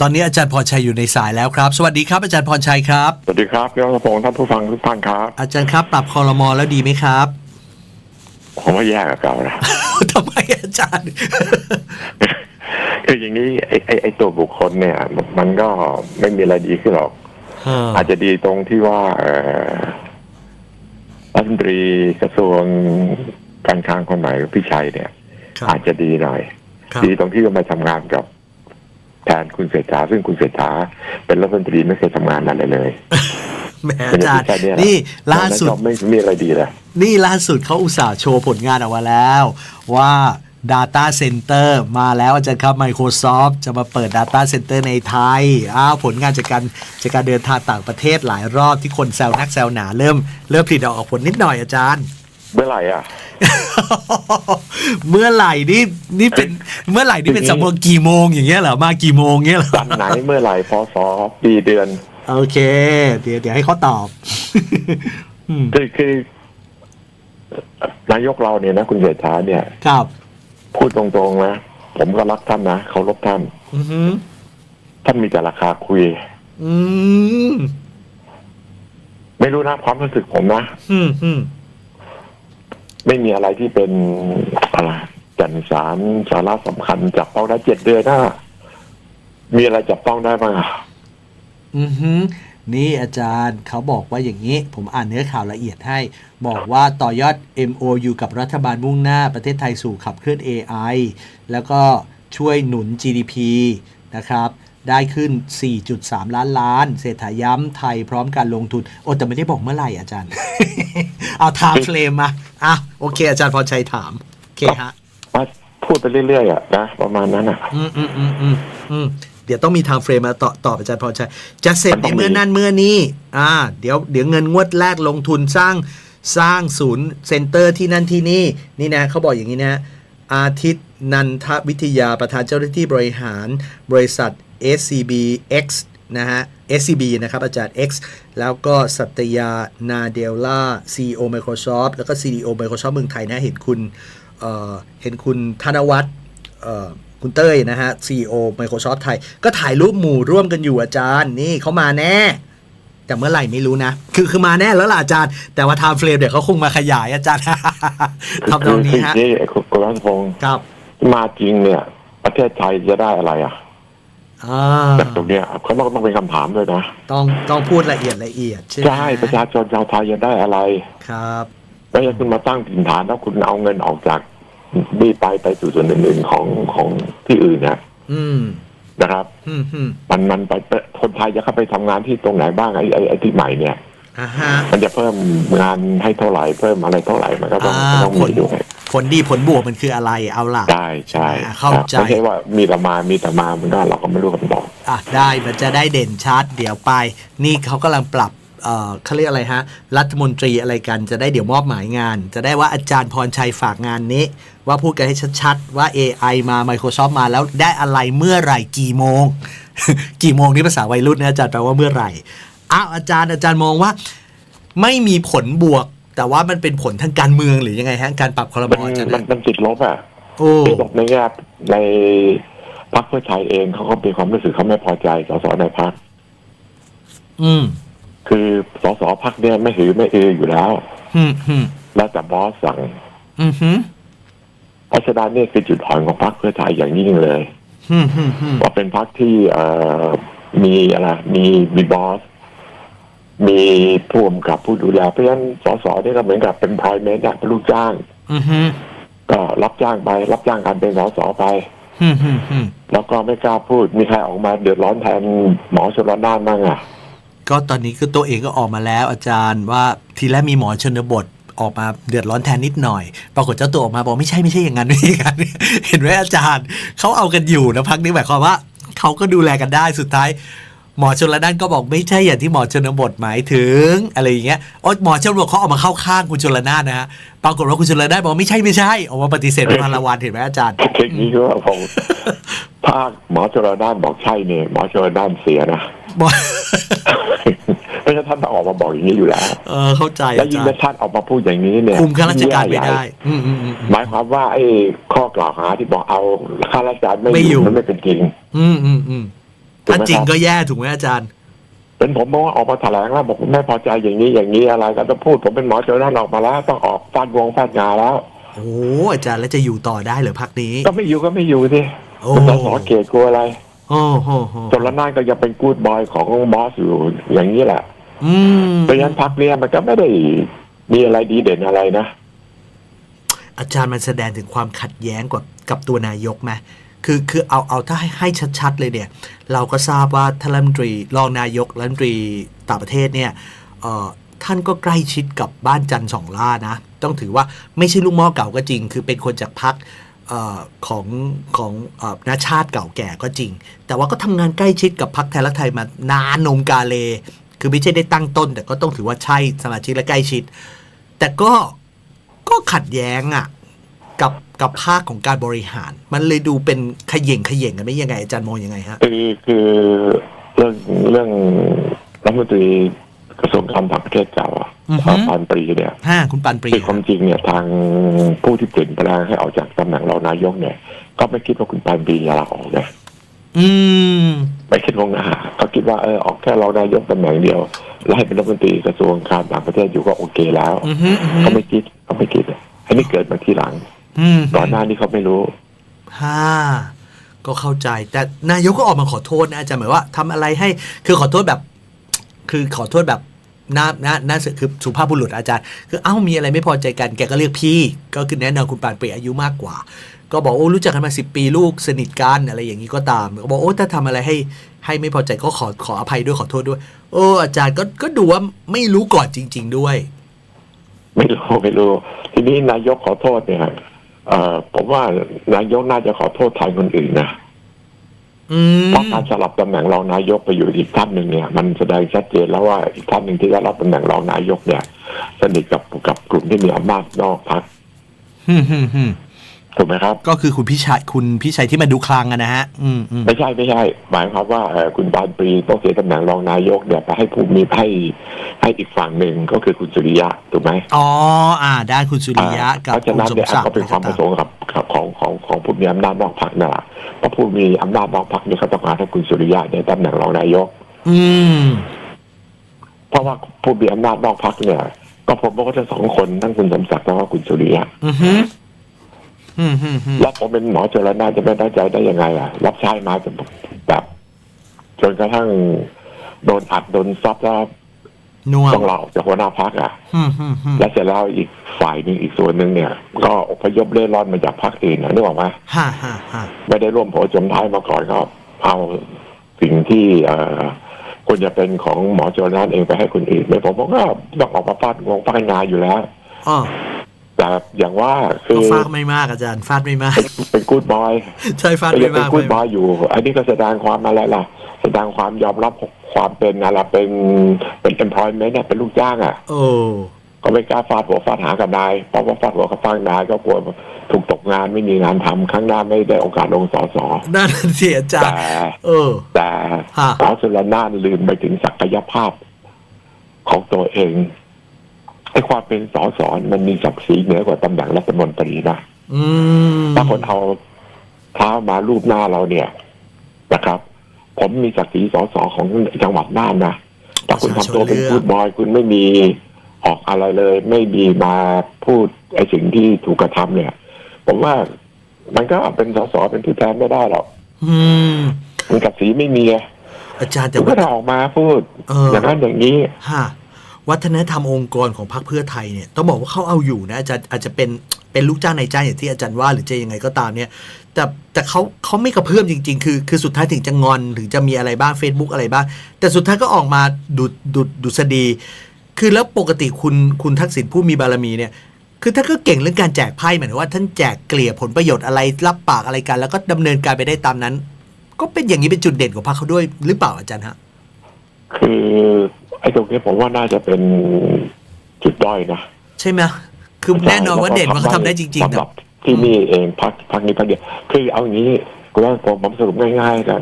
ตอนนี้อาจารย์พรชัยอยู่ในสายแล้วครับ สวัสดีครับอาจารย์พรชัยครับ สวัสดีครับพี่รัตพงศ์ท่านผู้ฟังทุกท่านครับ อาจารย์ครับ ปรับคอรมอแล้วดีไหมครับผมว่าแย่กับเก่านะทำไมอาจารย์คืออย่างนี้ไอ้ไอ้ไอ้ตัวบุคคลเนี่ย มันก็ไม่มีอะไรดีขึ้นหรอก อาจจะดีตรงที่ว่าเอ่อรัฐมนตรีกระทรวงการคลังคนใหม่พี่ชัยเนี่ยครับอาจจะดีหน่อยครับดีตรงที่จะมาทำงานกับ แทนคุณเศรษฐาซึ่งคุณเศรษฐาเป็นรัฐมนตรีไม่เคยทำงานอะไรเลยแหมอาจารย์ไม่ใช่เนี่ยนี่ล่าสุดนอกนั้นก็ไม่มีอะไรดีเลยนี่ล่าสุดเขาอุตส่าห์โชว์ผลงานออกมาแล้ว ว่า Data Center มาแล้วอาจารย์ครับ Microsoft จะมาเปิด Data Center ในไทยอ้าวผลงานจากการจากการเดินทางต่างประเทศหลายรอบที่คนแซวนักแซวหนาเริ่มเริ่มผลิตออกผลนิดหน่อยอาจารย์ เมื่อไหร่อะ เมื่อไหร่นี่นี่เป็นเมื่อไหร่นี่เป็นสำรวจกี่โมงอย่างเงี้ยเหรอมากี่โมงเงี้ยเหรอวันไหนเมื่อไหร่พศปีเดือน โอเค เดี๋ยวเดี๋ยวให้เขาตอบอืมคือคือนายกเราเนี่ยนะ คุณเศรษฐาเนี่ย ครับ พูดตรงๆนะ ผมก็รักท่านนะเคารพท่านอือหือท่านมีแต่ราคาคุย อืมไม่รู้นะความรู้สึกผมนะ อืมอืม ไม่มีอะไรที่เป็นอะไรแก่นสารสาระสำคัญจับต้องได้เจ็ดเดือนนะมีอะไรจับต้องได้บ้างอะอือหือนี่อาจารย์เขาบอกว่าอย่างนี้ ผมอ่านเนื้อข่าวละเอียดให้ บอกว่าต่อยอด MOU กับรัฐบาลมุ่งหน้าประเทศไทยสู่ขับเคลื่อน AI แล้วก็ช่วยหนุน GDP นะครับ ได้ขึ้น 4.3 ล้านล้าน เศรษฐาย้ำไทยพร้อมการลงทุน โอ้แต่ไม่ได้บอกเมื่อไหร่อาจารย์ เอาไทม์เฟรมมา อะ โอเค อาจารย์พรชัยถาม โอเคฮะมาพูดไปเรื่อยๆอะนะ ประมาณนั้นอะอืมอืมอืมอืมอืมเดี๋ยวต้องมีไทม์เฟรมมาต่อต่ออาจารย์พรชัยจะเสร็จมันในต้องมีเมื่อนั่นเมื่อนี้ อ่า เดี๋ยวเดี๋ยวเงินงวดแรกลงทุนสร้างสร้างศูนย์เซ็นเตอร์ที่นั่นที่นี่ นี่นะเขาบอกอย่างนี้นะอาทิตย์นันทวิทยาประธานเจ้าหน้าที่บริหารบริษัท SCB X นะฮะ SCB นะครับอาจารย์ X แล้วก็สัตยานาเดลล่า CEO Microsoft แล้วก็ CDO Microsoft เมืองไทยนะเห็นคุณเอ่อเห็นคุณธนวัฒน์เอ่อคุณเต้ยนะฮะ CEO Microsoft ไทย ก็ถ่ายรูปหมู่ร่วมกันอยู่อาจารย์ นี่เขามาแน่ แต่เมื่อไหร่ไม่รู้นะ คือคือมาแน่แล้วล่ะอาจารย์ แต่ว่าไทม์เฟรมเดี๋ยวเขาคงมาขยายอาจารย์ทำตรงนี้ฮะคือคือคุณคุณรัฐพงศ์ครับ มาจริงเนี่ย ประเทศไทยจะได้อะไรอะ อ่าจากตรงเนี้ยเขาต้องต้องเป็นคำถามด้วยนะต้องต้องพูดละเอียดละเอียดใช่ไหมใช่ประชาชนชาวไทยจะได้อะไรครับไม่ใช่คุณมาตั้งถิ่นฐานแล้วคุณเอาเงินออกจากนี่ไปไปสู่ส่วนอื่นๆของของที่อื่นนะอืมนะครับ อืมอืมมันมันไปคนไทยจะเข้าไปทำงานที่ตรงไหนบ้างไอ้ไอ้ไอ้ที่ใหม่เนี่ยอ่าฮะมันจะเพิ่มงานให้เท่าไหร่เพิ่มอะไรเท่าไหร่มันก็ต้องอ่าต้องผมีลด้วย ผลดีผลบวกมันคืออะไรเอาล่ะใช่ใช่อ่าเข้าใจไม่ใช่ว่ามีแต่มามีแต่มามันก็เราก็ไม่รู้คำตอบอะได้มันจะได้เด่นชัดเดี๋ยวไป นี่เขากำลังปรับเอ่อเขาเรียกอะไรฮะ รัฐมนตรีอะไรกันจะได้เดี๋ยวมอบหมายงาน จะได้ว่าอาจารย์พรชัยฝากงานนี้ ว่าพูดกันให้ชัดๆ ว่า AI มา Microsoft มาแล้วได้อะไรเมื่อไหร่กี่โมง กี่โมงนี่ภาษาวัยรุ่นนะอาจารย์แปลว่าเมื่อไหร่อ้าวอาจารย์อาจารย์มองว่า ไม่มีผลบวก แต่ว่ามันเป็นผลทางการเมืองหรือยังไงฮะการปรับคอรมมันออาจารย์มันมันติดลบอะโอ้ติดลบในแง่ในพรรคเพื่อไทยเองเขาก็มีความรู้สึกเขาไม่พอใจสสในพรรคอืม คือสสพรรคเนี่ยไม่หือไม่อืออยู่แล้ว อืมอืมแล้วแต่บอสสั่ง อืมอืมเพราะฉะนั้นนี่คือจุดอ่อนของพรรคเพื่อไทยอย่างยิ่งเลยอืมอืมอืมว่าเป็นพรรคที่เอ่อมีอะไรมีมีบอส มีผู้กำกับผู้ดูแลเพราะฉะนั้นสสนี่ก็เหมือนกับเป็นพอยเมนต์เป็นลูกจ้างอืมอืมก็รับจ้างไป รับจ้างการเป็นสสไปอืมอืมอืมแล้วก็ไม่กล้าพูดมีใครออกมาเดือดร้อนแทนหมอชลนานบ้างอะ ก็ตอนนี้คือตัวเองก็ออกมาแล้ว อาจารย์ว่าทีแรกมีหมอชนบทออกมาเดือดร้อนแทนนิดหน่อย ปรากฏเจ้าตัวออกมาบอกไม่ใช่ไม่ใช่อย่างนั้นไม่ใช่อย่างนั้นเห็นไหมอาจารย์เขาเอากันอยู่นะพักนี้หมายความว่าเขาก็ดูแลกันได้สุดท้าย หมอชนละด้านก็บอกไม่ใช่อย่างที่หมอชนบทหมายถึงอะไรอย่างเงี้ยโอ้หมอชนบทเขาออกมาเข้าข้างคุณชนละนานนะฮะปรากฏว่าคุณชนละนานบอกไม่ใช่ไม่ใช่ออกมาปฏิเสธเป็นพันละวันเห็นไหมอาจารย์เทคนิคก็ผมถ้าหมอชลนานบอกใช่เนี่ยหมอชลนานเสียนะบอกเพราะฉะนั้นท่านต้องออกมาบอกอย่างนี้อยู่แล้ว เออเข้าใจแล้วอายิ่งจารถ้าย์ท่านออกมาพูดอย่างนี้เนี่ยคุมข้าราชการไม่แย่ใหญ่ได้อืมอืมอืมอืมหมายความว่าไอ้ข้อกล่าวหาที่บอกเอาข้าราชการไม่ไม่ออยู่ยู่มันไม่เป็นจริง อืมอืมอืม ถูกถ้าไหมจริงครับก็แย่ถูกไหมอาจารย์ เป็นผมบอกว่าออกมาแถลงแล้วบอกผมไม่พอใจอย่างนี้อย่างนี้อะไรก็ต้องพูดผมเป็นหมอเจอหน้าออกมาแล้วต้องออกฟาดวงฟาดงาแล้วโอ้อาจารย์แล้วจะอยู่ต่อได้เหรือพักนี้ ก็ไม่อยู่ก็ไม่อยู่สิโอ้เป็นสสเกตกลัวอะไรโอ้โหโหจนละนานก็ยังเป็นกูดบอยของบอสอยู่อย่างนี้แหละอืมเพราะฉะนั้นพักเนี้ยมันก็ไม่ได้มีอะไรดีเด่นอะไรนะ อาจารย์มันแสดงถึงความขัดแย้งกับกับตัวนายกไหม คือคือเอาเอาถ้าให้ให้ชัดๆเลยเนี่ย เราก็ทราบว่าท่านรัฐมนตรีรองนายกรัฐมนตรีต่างประเทศเนี่ยท่านก็ใกล้ชิดกับบ้านจันทร์สองล่านะ ต้องถือว่าไม่ใช่ลูกหม้อเก่าก็จริง คือเป็นคนจากพักของของเอ่อนาชาติเก่าแก่ก็จริง แต่ว่าก็ทำงานใกล้ชิดกับพักไทยรักไทยมานานนมกาเล คือไม่ใช่ได้ตั้งต้น แต่ก็ต้องถือว่าใช่สมาชิกและใกล้ชิด แต่ก็ก็ขัดแย้งอะ่ะ กับกับภาคของการบริหาร มันเลยดูเป็นขย่งขย่งกันไม่ยังไงอาจารย์มองยังไงฮะคือคือเรื่องเรื่องรัฐมนตรีกระทรวงการต่างประเทศเก่าอะอือฮึปานปรีเนี่ยห้าคุณปันปรีคือความจริงเนี่ยทางผู้ที่เปลี่ยนแปลงให้ออกจากตำแหน่งรองนายกเนี่ย ก็ไม่คิดว่าคุณปานปรีจะลาออกนะอืมไม่คิดว่าหน้าก็คิดว่าเออออกแค่รองนายกตำแหน่งเดียวแล้วให้เป็นรัฐมนตรีกระทรวงการต่างประเทศอยู่ก็โอเคแล้วอือฮึอือฮึเขาไม่คิดเขาไม่คิดอันนี้เกิดมาทีหลังอืม ก่อนหน้านี้เขาไม่รู้ห้าก็เข้าใจ แต่นายกก็ออกมาขอโทษนะอาจารย์หมายว่าทำอะไรให้คือขอโทษแบบ คือขอโทษแบบน่าน่าน่าคือสุภาพบุรุษอาจารย์ คือเอ้ามีอะไรไม่พอใจกันแกก็เรียกพี่ ก็คือแน่นอนคุณปานเปรียอายุมากกว่า ก็บอกโอ้รู้จักกันมาสิปีลูกสนิทกันอะไรอย่างนี้ก็ตามก็บอกโอ้ถ้าทำอะไรให้ให้ไม่พอใจก็ขอขออภัยด้วยขอโทษด้วย โอ้อาจารย์ก็ก็ดูว่าไม่รู้ก่อนจริง ๆ ด้วย ไม่รู้ไม่รู้ ทีนี้นายกขอโทษเนี่ย เอ่อผมว่านายกน่าจะขอโทษแทนคนอื่นนะอืมเพราะการสลับตำแหน่งรองนายกไปอยู่อีกท่านหนึ่งเนี่ย มันแสดงชัดเจนแล้วว่าอีกท่านหนึ่งที่ได้รับตำแหน่งรองนายกเนี่ย สนิทกับกับกลุ่มที่มีอำนาจนอกพรรคฮึ่มฮึ่มฮึ่ม ถูกไหมครับ ก็คือคุณพี่ชัยคุณพี่ชัยที่มาดูคลังอะนะฮะ อืมอืมไม่ใช่ไม่ใช่ หมายความว่าเอ่อคุณปานปรีต้องเสียตำแหน่งรองนายกเนี่ยไปให้ผู้มีให้ให้อีกฝั่งหนึ่งก็คือคุณสุริยะถูกไหมอ๋ออ่า ด้านคุณสุริยะอ่ากับเพราะฉะคุณนั้นสมเนี่ยศักดิ์ก็เป็นความประสงค์กับกับของของของผู้มีอำนาจนอกพรรคนั่นแหละเพราะผู้มีอำนาจนอกพรรคเนี่ยเขาต้องการให้คุณสุริยะในตำแหน่งรองนายก อืม เพราะว่าผู้มีอำนาจนอกพรรคเนี่ย ก็ผมว่าก็จะสองคนทั้งคุณสมศักดิ์และว่าคุณสุริยะ อือฮึอืมฮึมฮึม แล้วผมเป็นหมอจรนาจะไม่ได้ใจได้ยังไงอะ รับใช้มาจนแบบจนกระทั่งโดนอัดโดนซับแล้วน่วงต้องลาออกจากหัวหน้าพรรคอะอืมฮึมฮึมและเสร็จแล้วอีกฝ่ายหนึ่งอีกส่วนหนึ่งเนี่ย ก็อพยพเล่ร่อนมาจากพรรคอื่นนะนึกออกไหมฮ่าฮ่าฮ่าไม่ได้ร่วมโผจมท้ายมาก่อนก็เอาสิ่งที่เอ่อควรจะเป็นของหมอจรนานเองไปให้คนอื่นไม่ผมก็ต้องออกมาฟาดงงฟาดงานอยู่แล้วอ๋อ แต่อย่างว่าคืก็อฟาดไม่มากอาจารย์ฟาดไม่มาก เป็นกูดบอยใช่ฟาดก็ยังไม่เป็นมากกูดบไม่อยมากอยู่ อันนี้ก็แสดงความอะไรล่ะ แสดงความยอมรับความเป็นอะไรเป็นเป็น employment เนี่ยเป็นลูกจ้างอะโอ้ก็ไม่กล้าฟาดหัวฟาดหากับนายเพราะว่าฟาดหัวกับฟาดนายก็กลัวถูกตกงานไม่มีงานทำครั้งหน้าไม่ได้โอกาสลงสอสอนั่นเสียอาจารแต่ย์เออ แต่ฮะสาวสุรนานลืมไปถึงศักยภาพของตัวเอง ไอ้ความเป็นสอสอมันมีศักดิ์ศรีเหนือกว่าตำแหน่งรัฐมนตรีนะอืมถ้าคนเอาเท้ามารูปหน้าเราเนี่ยนะครับ ผมมีศักดิ์ศรีสอสอของจังหวัดน่านนะถ้าคุณทำตัวเป็นพูดบอย คุณไม่มีออกอะไรเลย ไม่มีมาพูดไอ้สิ่งที่ถูกกระทำเนี่ย ผมว่ามันก็เป็นสสเป็นผู้แทนไม่ได้หรอกอืมมันศักดิ์ศรีไม่มีไงอาจารย์แต่คุณก็ว่าต้องออกมาพูดเออออย่างนั้นอย่างนี้ฮะ วัฒนธรรมองค์กรของพรรคเพื่อไทยเนี่ยต้องบอกว่าเขาเอาอยู่นะอาจารย์อาจจะเป็นเป็นลูกจ้างในจ้างอย่างที่อาจารย์ว่าหรือจะยังไงก็ตามเนี่ยแต่แต่เขาเขาไม่กระเพื่อมจริง ๆ คือคือสุดท้ายถึงจะงอนถึงจะมีอะไรบ้าง Facebook อะไรบ้าง แต่สุดท้ายก็ออกมาดุดดุดดุษฎีคือแล้วปกติคุณคุณทักษิณผู้มีบารมีเนี่ยคือท่านก็เก่งเรื่องการแจกไพ่หมายถึงว่าท่านแจกเกลี่ยผลประโยชน์อะไรรับปากอะไรกัน แล้วก็ดำเนินการไปได้ตามนั้น ก็เป็นอย่างนี้เป็นจุดเด่นของพรรคเขาด้วยหรือเปล่าอาจารย์ฮะคือ ไอ้ตรงนี้ผมว่าน่าจะเป็นจุดด้อยนะใช่ไหมคือแน่นอนว่าเด่นว่าเขาทำได้จริงๆสำหแต่รับที่นี่เองพักพักนี้พักเดียวคือเอาอย่างนี้คุณว่าผมผมสรุปง่ายๆกัน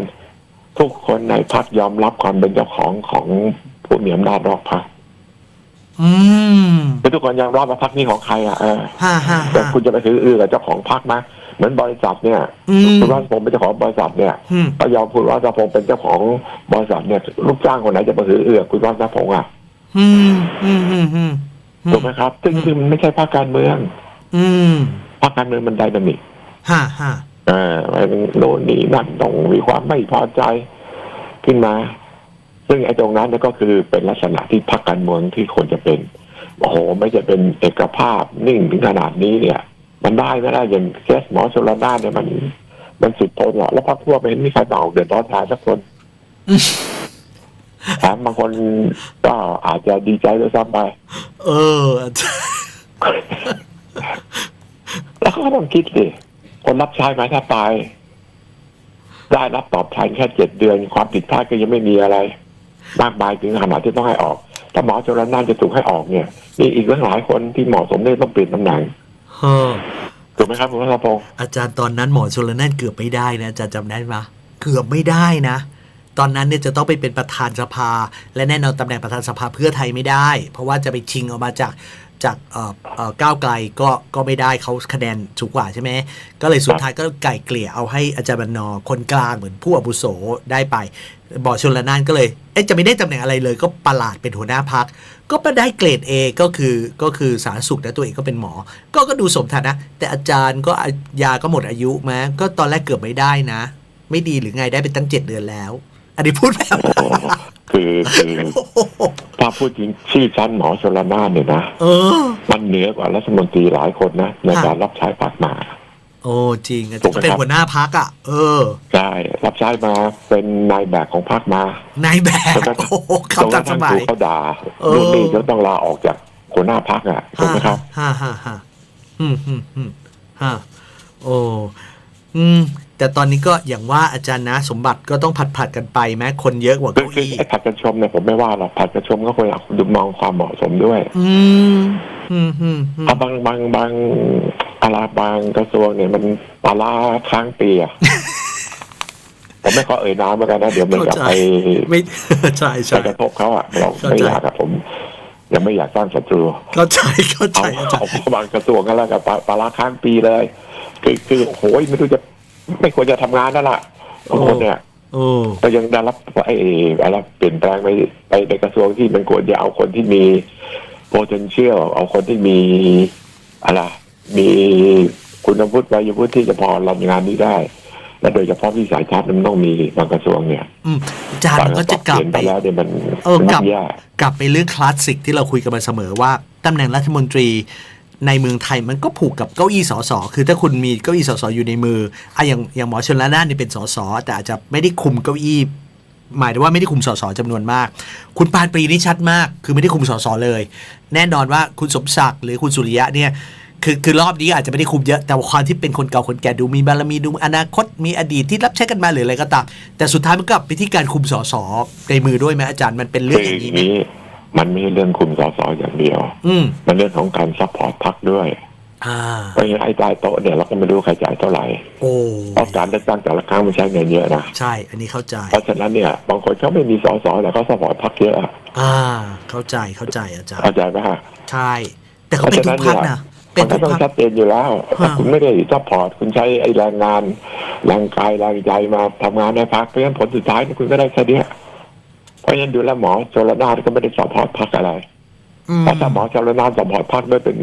ทุกคนในพักยอมรับความเป็นเจ้าของของผู้มีอำนาจนอกพักอืมคือทุกคนยอมรับว่าพักนี้ของใครอะเออฮ่าฮ่าแต่ฮ่าคุณจะไปถืออือกับเจ้าของพักนะ เหมือนบริษัทเนี่ยอืมคุณรัฐพงศ์เป็นเจ้าของบริษัทเนี่ยอืมก็ยอมคุณรัฐพงศ์เป็นเจ้าของบริษัทเนี่ยลูกจ้างคนไหนจะมาถือเอือคุณรัฐพงศ์อะอืมอืมอืมอืมถูกไหมครับ ซึ่งซึ่งมันไม่ใช่ภาคการเมือง อืมภาคการเมืองมันไดนามิกฮ่าฮ่าเอ่ามันโน่นนี่นั่นต้องมีความไม่พอใจขึ้นมา ซึ่งไอ้ตรงนั้นเนี่ยก็คือเป็นลักษณะที่พรรคการเมืองที่ควรจะเป็น โอ้โห ไม่จะเป็นเอกภาพนิ่งถึงขนาดนี้เนี่ย มันได้ไม่ได้อย่างเคสหมอชลนานเนี่ยมัน มันสุดทนหรอกแล้วพรรคพวกไม่เห็นมีใครมาออกเดือดร้อนแทนสักคนแถมบางคนก็อาจจะดีใจด้วยซ้ำไป เอออาจารย์แล้วก็ต้องคิดสิ คนรับใช้ไหมถ้าตาย ได้รับตอบแทนแค่เจ็ดเดือน ความผิดพลาดก็ยังไม่มีอะไรมากมายถึงขนาดที่ต้องให้ออก ถ้าหมอจรนานจะถูกให้ออกเนี่ย มีอีกหลายคนที่เหมาะสมที่ต้องเปลี่ยนตำแหน่ง เออถูกไหมครับคุณรัตพงศ์อาจารย์ตอนนั้นหมอชลนั่นเกือบไม่ได้นะอาจารย์จำได้ไหมเกือบไม่ได้นะ ตอนนั้นเนี่ยจะต้องไปเป็นประธานสภา และแน่นอนตำแหน่งประธานสภาเพื่อไทยไม่ได้ เพราะว่าจะไปชิงออกมาจาก จากเอ่อเอ่อก้าวไกลก็ก็ไม่ได้เขาคะแนนสูงกว่าใช่ไหม ก็เลยสุดท้ายก็ไก่เกลี่ยเอาให้อาจารย์บรรณอร์คนกลางเหมือนผู้อาวุโสได้ไปบอชลนานก็เลยเอ๊ะจะไม่ได้ตำแหน่งอะไรเลย ก็ประหลาดเป็นหัวหน้าพัก ก็ไปได้เกรด A ก็คือก็คือสาธารณสุขนะตัวเองก็เป็นหมอ ก็ก็ดูสมฐานะ แต่อาจารย์ก็อายาก็หมดอายุมาก็ตอนแรกเกือบไม่ได้นะ ไม่ดีหรือไงได้เป็นตั้งเจ็ดเดือนแล้ว อันนี้พูดแบบโอ้คือคือโอ้โห ถ้าพูดถึงชื่อชั้นหมอชลนานเนี่ยนะเออ มันเหนือกว่ารัฐมนตรีหลายคนนะในการรับใช้ปากมา โอ้จริงอาถูจารกย์ไหมก็เป็นครับหัวหน้าพักอะ เออใช่รับใช้มาเป็นนายแบบของพรรคมานายแบบจนกระโอ้โหจนกคำตัระดสทั่งมัถูยกเขาด่าเออนู่นนี่จนต้องลาออกจากหัวหน้าพรรคอะถูกไหมครับฮ่าฮ่าฮ่าอืมอืมอืมฮ่าโอ้อืม แต่ตอนนี้ก็อย่างว่าอาจารย์นะ สมบัติก็ต้องผัดผัดๆกันไปแม้คนเยอะกว่าคือเก้าคืออี้ไอ้ผัดกันชมเนี่ยผมไม่ว่าหรอกผัดกันชมก็ควรดูมองความเหมาะสมด้วยอืมอืมอืมอืม เอาบางบางบางอะไรบางกระทรวงเนี่ยมันปลาร้าค้างปีอะ ผมไม่ขอเอ่ยน้ำเหมือนกันนะเดี๋ยวมันจะไปไม่ ใช่ไปใช่ กระทบเขาอะเราเข้าใจ ไม่อยากอะผม ยังไม่อยากสร้างศัตรู เข้าใจเข้าใจเอาอาจารเอาย์ บางกระทรวงกันแล้วกับปลาปลาร้าค้างปีเลย คือคือโอ้ยไม่รู้จะ ไม่ควรจะทำงานนั่นแหละบางคนเนี่ยโอ้ก็ยังได้รับไอ้อะไรเปลี่ยนแปลงไปไปในกระทรวงที่มันควรจะเอาคนที่มี potential เอาคนที่มีอะไรมีคุณวุฒิวัยวุฒิที่จะพอรับงานนี้ได้ และโดยเฉพาะวิสัยทัศน์มันต้องมีบางกระทรวงเนี่ยอืมอาจารย์มันก็จะกลับเปลี่ยนไปไปแล้วเนี่ยมันเออมันกลับแย่กลับไปเรื่องคลาสสิกที่เราคุยกันมาเสมอว่าตำแหน่งรัฐมนตรี ในเมืองไทยมันก็ผูกกับเก้าอี้สสคือถ้าคุณมีเก้าอี้สสอยู่ในมืออะอย่างอย่างหมอชนละนานนี่เป็นสสแต่อาจจะไม่ได้คุมเก้าอี้ หมายถึงว่าไม่ได้คุมสสจำนวนมาก คุณปานปรีนี่ชัดมาก คือไม่ได้คุมสสเลย แน่นอนว่าคุณสมศักดิ์หรือคุณสุริยะเนี่ยคือคือรอบนี้อาจจะไม่ได้คุมเยอะ แต่ว่าความที่เป็นคนเก่าคนแก่ดูมีบารมีดูอนาคตมีอดีตที่รับใช้กันมาหรืออะไรก็ตามแต่สุดท้ายมันกลับไปที่การคุมสสในมือด้วยไหมอาจารย์มันเป็นเรื่องอย่างนี้ไหมนี้ มันไม่ใช่เรื่องคุมสสอย่างเดียว อืมมันเรื่องของการซัพพอร์ตพรรคด้วยอ่าเพราะงั้นไอ้ใต้โต๊ะเนี่ยเราก็ไม่รู้ใครจ่ายเท่าไหร่โอ้เพราะการเลือกตั้งแต่ละครั้งมันใช้เงินเยอะนะใช่ อันนี้เข้าใจ เพราะฉะนั้นเนี่ยบางคนเขาไม่มีสสแต่เขาซัพพอร์ตพรรคเยอะอะอ่า เข้าใจเข้าใจอาจารย์เข้าใจไหมฮะใช่ แต่เขาเป็นทุกพักนะเป็มันนทุก็กต้องพักชัดเจนอยู่แล้วฮะถ้าคุณไม่ได้ซัพพอร์ตคุณใช้ไอ้แรงงานแรงกายแรงใจมาทำงานในพรรคเพราะฉะนั้นผลสุดท้ายเนี่ยคุณก็ได้แค่เนี้ย เพราะฉะนั้นดูแลวหมอโจรนาถก็ไม่ได้ซัพพอร์ตพรรคอะไรอืมเพราะถ้าหมอโจรนาถซัพพอร์ตพรรคด้วยเป็น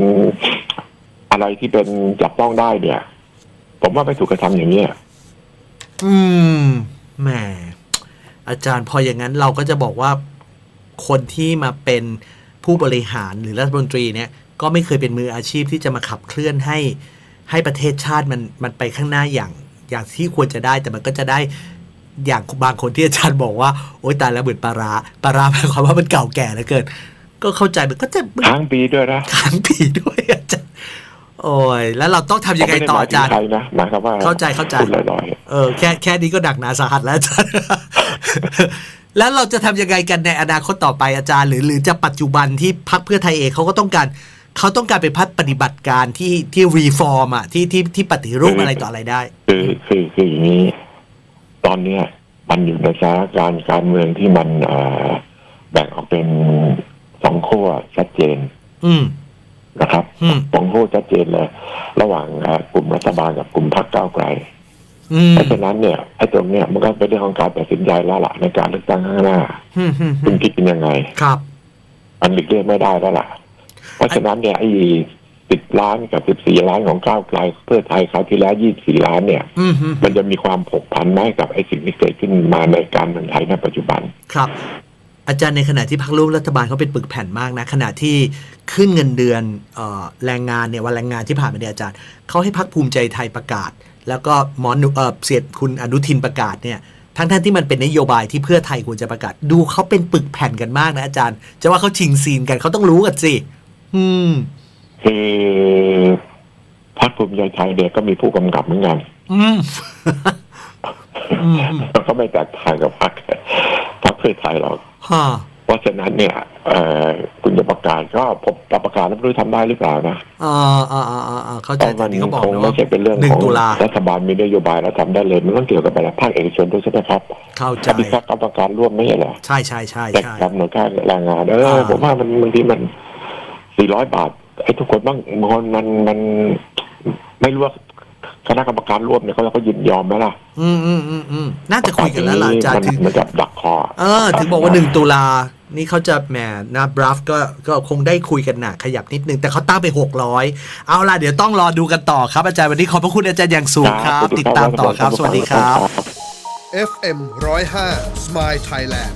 อะไรที่เป็นจับต้องได้เนี่ย ผมว่าไม่ถูกกระทำอย่างเนี้ยอืมแหมอาจารย์พออย่างนั้นเราก็จะบอกว่าคนที่มาเป็นผู้บริหารหรือรัฐมนตรีเนี่ย ก็ไม่เคยเป็นมืออาชีพที่จะมาขับเคลื่อนให้ให้ประเทศชาติมันมันไปข้างหน้าอย่างอย่างที่ควรจะได้แต่มันก็จะได้ อย่างบางคนที่อาจารย์บอกว่า โอ๊ยตายแล้วเหมือนปลาร้าปลาร้าหมายความว่ามันเก่าแก่เหลือเกิน ก็เข้าใจมันก็จะค้างปีด้วยนะค้างปีด้วยอาจารย์โอ้ยแล้วเราต้องทำยังไงต่ออาจารย์ผมไม่ได้หมายถึงใครนะหมายความว่าเข้าใจเข้าใจพูดลอยเออแค่แค่นี้ก็หนักหนาสาหัสแล้วอาจารย์แล้วเราจะทำยังไงกันในอนาคตต่อไปอาจารย์ หรือหรือจะปัจจุบันที่พักเพื่อไทยเองเขาก็ต้องการเขาต้องการเป็นพัฒปฏิบัติการที่ที่รีฟอร์มอะที่ที่ที่ปฏิรูปอะไรต่ออะไรได้ๆคือคือคืออย่างนี้ ตอนเนี้ยมันอยู่ในสถานการณ์การเมืองที่มันเอ่อแบ่งออกเป็นสองขั้วชัดเจน อืมนะครับอืมผมพูดชัดเจนเลย ระหว่างเอ่อกลุ่มรัฐบาลกับกลุ่มพรรคก้าวไกลอืมเพราะฉะนั้นเนี่ยไอ้ตรงเนี้ยมันก็เป็นเรื่องของการตัดสินใจแล้วล่ะในการเลือกตั้งข้างหน้าอืมอืมคุณคิดเป็นยังไงครับ อันหลีกเลี่ยงไม่ได้แล้วล่ะ เพราะฉะนั้นเนี่ยไอ้ สิบล้านกับสิบสี่ล้านของก้าวไกลเพื่อไทยคราวที่แล้วยี่สี่ล้านเนี่ยอืมอืมมันจะมีความผกผันไหมกับไอ้สิ่งที่เกิดขึ้นมาในการเมืองไทยในปัจจุบันครับ อาจารย์ในขณะที่พรรคร่วมรัฐบาลเขาเป็นปึกแผ่นมากนะขณะที่ขึ้นเงินเดือนเอ่อแรงงานเนี่ยวันแรงงานที่ผ่านมาเนี่ยอาจารย์เขาให้พรรคภูมิใจไทยประกาศ แล้วก็หมอนุเออเสียดคุณอนุทินประกาศเนี่ยทั้งท่านที่มันเป็นนโยบายที่เพื่อไทยควรจะประกาศ ดูเขาเป็นปึกแผ่นกันมากนะอาจารย์ จะว่าเขาชิงซีนกันเขาต้องรู้กันสิ อืม คือพรรคภูมิใจไทยเนี่ยก็มีผู้กำกับเหมือนกันอืมอืมอืมแล้วก็ไม่แตกต่างกับพรรคพรรคเพื่อไทยหรอกฮะเพราะฉะนั้นเนี่ยเอ่อคุณจะประกาศก็ผมประกาศแล้วไม่รู้ทำได้หรือเปล่านะอ่าอ่าอ่าอ่าอ่าเข้าใจแต่มันที่เขาบอกคงนะไม่ว่าใช่เป็นเรื่องหนึ่ขงองตุลารัฐบาลมีนโยบายแล้วทำได้เลย มันต้องเกี่ยวกับอะไรภาคเอกชนด้วยใช่ไหมครับ เข้าใจถ้ามีคณะกรรมการร่วมไม่ใช่เหรอใช่ใช่ใช่แต่ใช่กำหนดค่าแรงงานเอออ่าผมว่ามันบางทีมันสี่ร้อยบาท ไอ้ทุกคนบางบางคนมันมันไม่รู้ว่าคณะกรรมการร่วมเนี่ยเขาเขายินยอมไหมล่ะ อืมอืมอืมอืมน่าจะคุยกันแล้วล่ะอาจารย์มันถึงมันจะดักคอ เออ ถึงบอกว่าหนึ่งตุลา นี่เขาจะแหมนะบราฟก็ก็คงได้คุยกันหนักขยับนิดนึง แต่เขาตั้งไป600เอาล่ะ เดี๋ยวต้องรอดูกันต่อครับอาจารย์วันนี้ขอบพระคุณอาจารย์อย่างสูงครับ ติดตามต่อครับ สวัสดีครับ FM 105 Smile Thailand